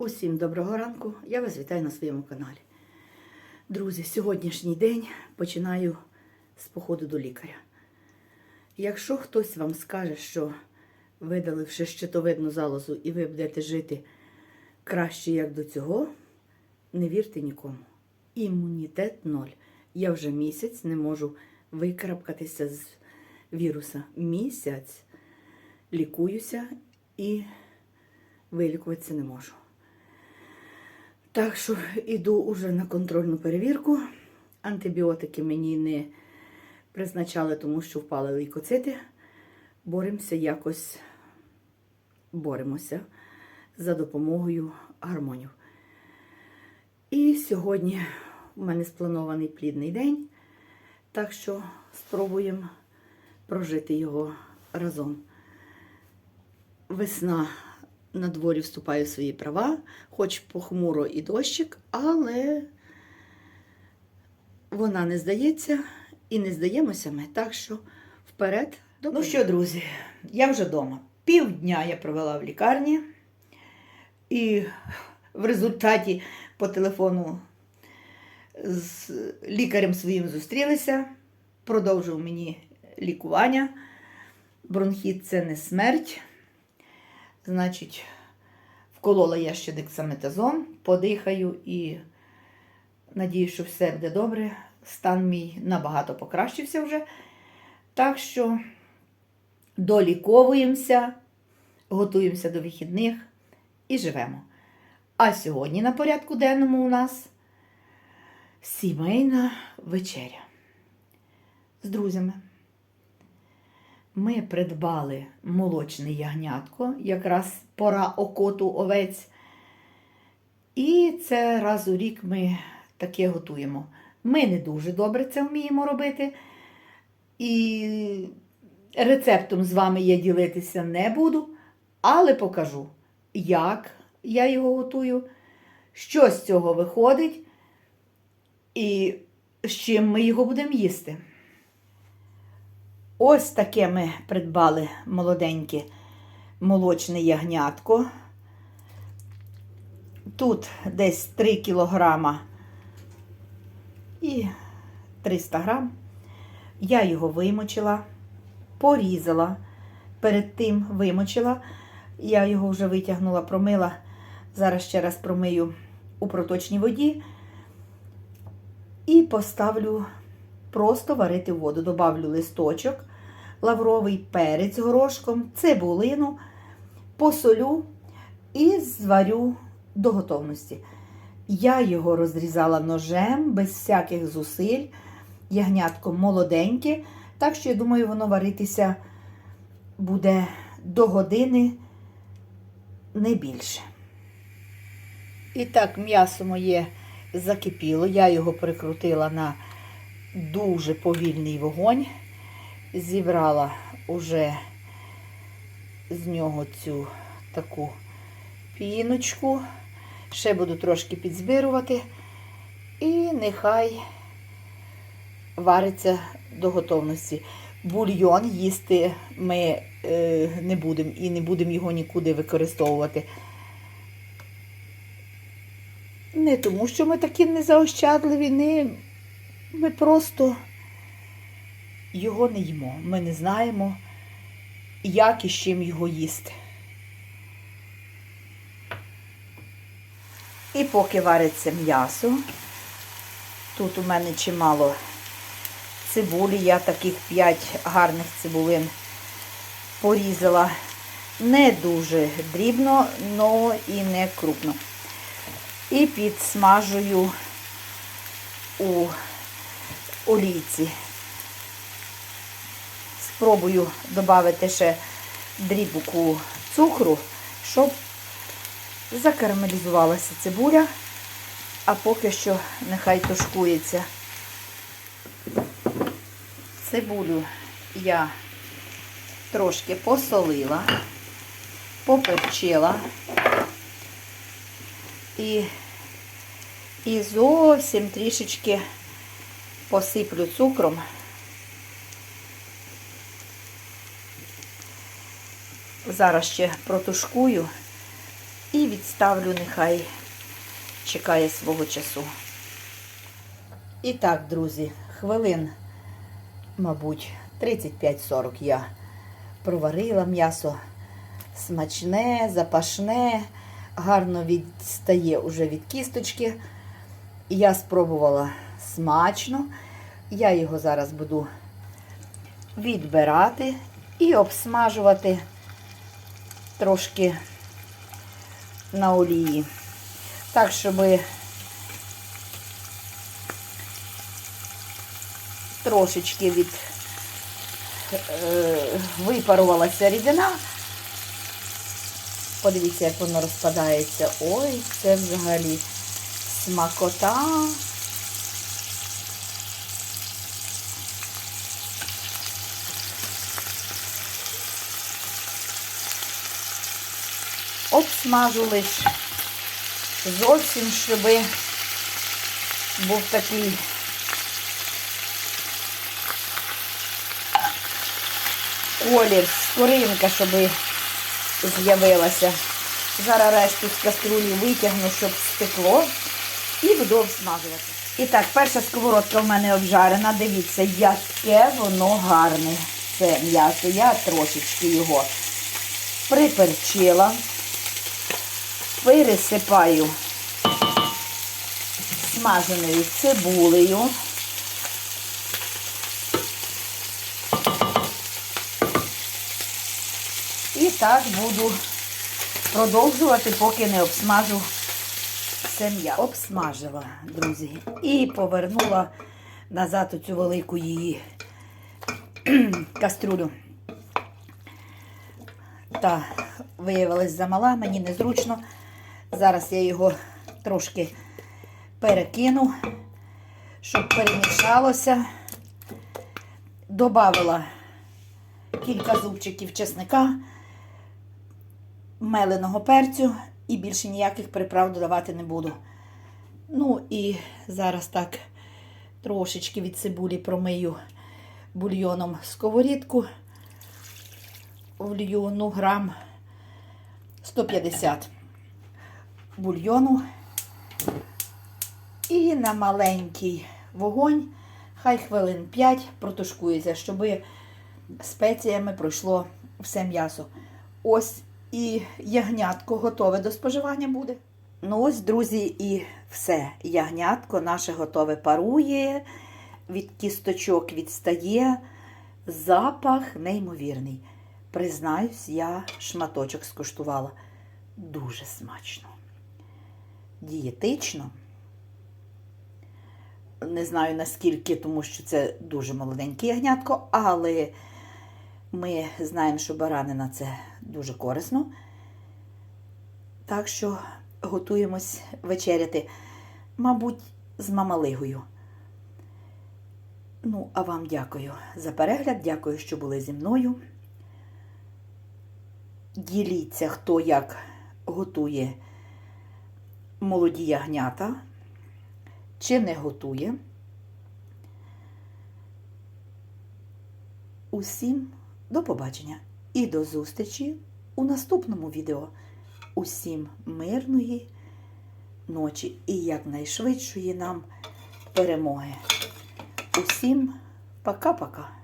Усім доброго ранку! Я вас вітаю на своєму каналі. Друзі, сьогоднішній день починаю з походу до лікаря. Якщо хтось вам скаже, що видаливши щитовидну залозу і ви будете жити краще, як до цього, не вірте нікому. Імунітет ноль. Я вже місяць не можу викарабкатися з віруса. Місяць лікуюся і вилікуватися не можу. Так що іду уже на контрольну перевірку. Антибіотики мені не призначали, тому що впали лейкоцити. Боремося якось боремося за допомогою гормонів. І сьогодні у мене спланований плідний день, так що спробуємо прожити його разом. Весна на дворі вступає в свої права, хоч похмуро і дощик, але вона не здається і не здаємося ми. Так що вперед. До ну що, друзі, я вже вдома. Півдня я провела в лікарні, і в результаті по телефону з лікарем своїм зустрілися, продовжив мені лікування. Бронхіт це не смерть. Значить, вколола я ще дексаметазон, подихаю і надію, що все буде добре. Стан мій набагато покращився вже. Так що доліковуємося, готуємося до вихідних і живемо. А сьогодні на порядку денному у нас сімейна вечеря з друзями. Ми придбали молочне ягнятко, якраз пора окоту овець. І це раз у рік ми таке готуємо. Ми не дуже добре це вміємо робити. І рецептом з вами я ділитися не буду, але покажу, як я його готую, що з цього виходить і з чим ми його будемо їсти. Ось таке ми придбали молоденьке молочне ягнятко. Тут десь 3 кілограма і 300 грам. Я його вимочила, порізала. Перед тим вимочила. Я його вже витягнула, промила. Зараз ще раз промию у проточній воді і поставлю просто варити воду. Добавлю листочок, лавровий перець горошком, цибулину, посолю і зварю до готовності. Я його розрізала ножем без всяких зусиль. Ягнятко молоденьке, так що, я думаю, воно варитися буде до години не більше. І так, м'ясо моє закипіло, я його прикрутила на дуже повільний вогонь, зібрала уже з нього цю таку піночку. Ще буду трошки підзбирувати. І нехай вариться до готовності. Бульйон їсти ми е, не будемо і не будемо його нікуди використовувати. Не тому, що ми такі незаощадливі, не ми просто його не їмо. Ми не знаємо, як і з чим його їсти. І поки вариться м'ясо, тут у мене чимало цибулі, я таких 5 гарних цибулин порізала не дуже дрібно, але і не крупно. І підсмажую у олійці. Спробую додати ще дрібку цукру, щоб закарамелізувалася цибуля, а поки що нехай тушкується. Цибулю я трошки посолила, поперчила і, і зовсім трішечки посиплю цукром. Зараз ще протушкую і відставлю, нехай чекає свого часу. І так, друзі, хвилин, мабуть, 35-40 я проварила м'ясо смачне, запашне, гарно відстає уже від кісточки. Я спробувала смачно. Я його зараз буду відбирати і обсмажувати трошки на олії. Так, щоб трошечки від е, випарувалася рідина. Подивіться, як воно розпадається. Ой, це взагалі смакота. Обсмажу лиш зовсім, щоб був такий колір, скоринка, щоб з'явилася. Зараз решту з каструлі витягну, щоб стекло, і буду обсмажувати. І так, перша сковородка в мене обжарена. Дивіться, яке воно гарне. Це м'ясо. Я трошечки його приперчила, пересипаю смаженою цибулею. І так буду продовжувати, поки не обсмажу все м'ясо. Обсмажила, друзі. І повернула назад оцю велику її каструлю. Та виявилась замала, мені незручно. Зараз я його трошки перекину, щоб перемішалося. Добавила кілька зубчиків чесника, меленого перцю і більше ніяких приправ додавати не буду. Ну і зараз так трошечки від цибулі промию бульйоном сковорідку. Влью ну, грам 150 бульйону. І на маленький вогонь, хай хвилин 5 протушкується, щоб спеціями пройшло все м'ясо. Ось і ягнятко готове до споживання буде. Ну ось, друзі, і все. Ягнятко наше готове парує, від кісточок відстає. Запах неймовірний. Признаюсь, я шматочок скуштувала. Дуже смачно. Дієтично. Не знаю наскільки, тому що це дуже молоденьке ягнятко, але ми знаємо, що баранина це дуже корисно. Так що готуємось вечеряти, мабуть, з мамалигою. Ну, а вам дякую за перегляд, дякую, що були зі мною. Діліться, хто як готує молоді ягнята, чи не готує. Усім до побачення і до зустрічі у наступному відео. Усім мирної ночі і якнайшвидшої нам перемоги. Усім пока-пока.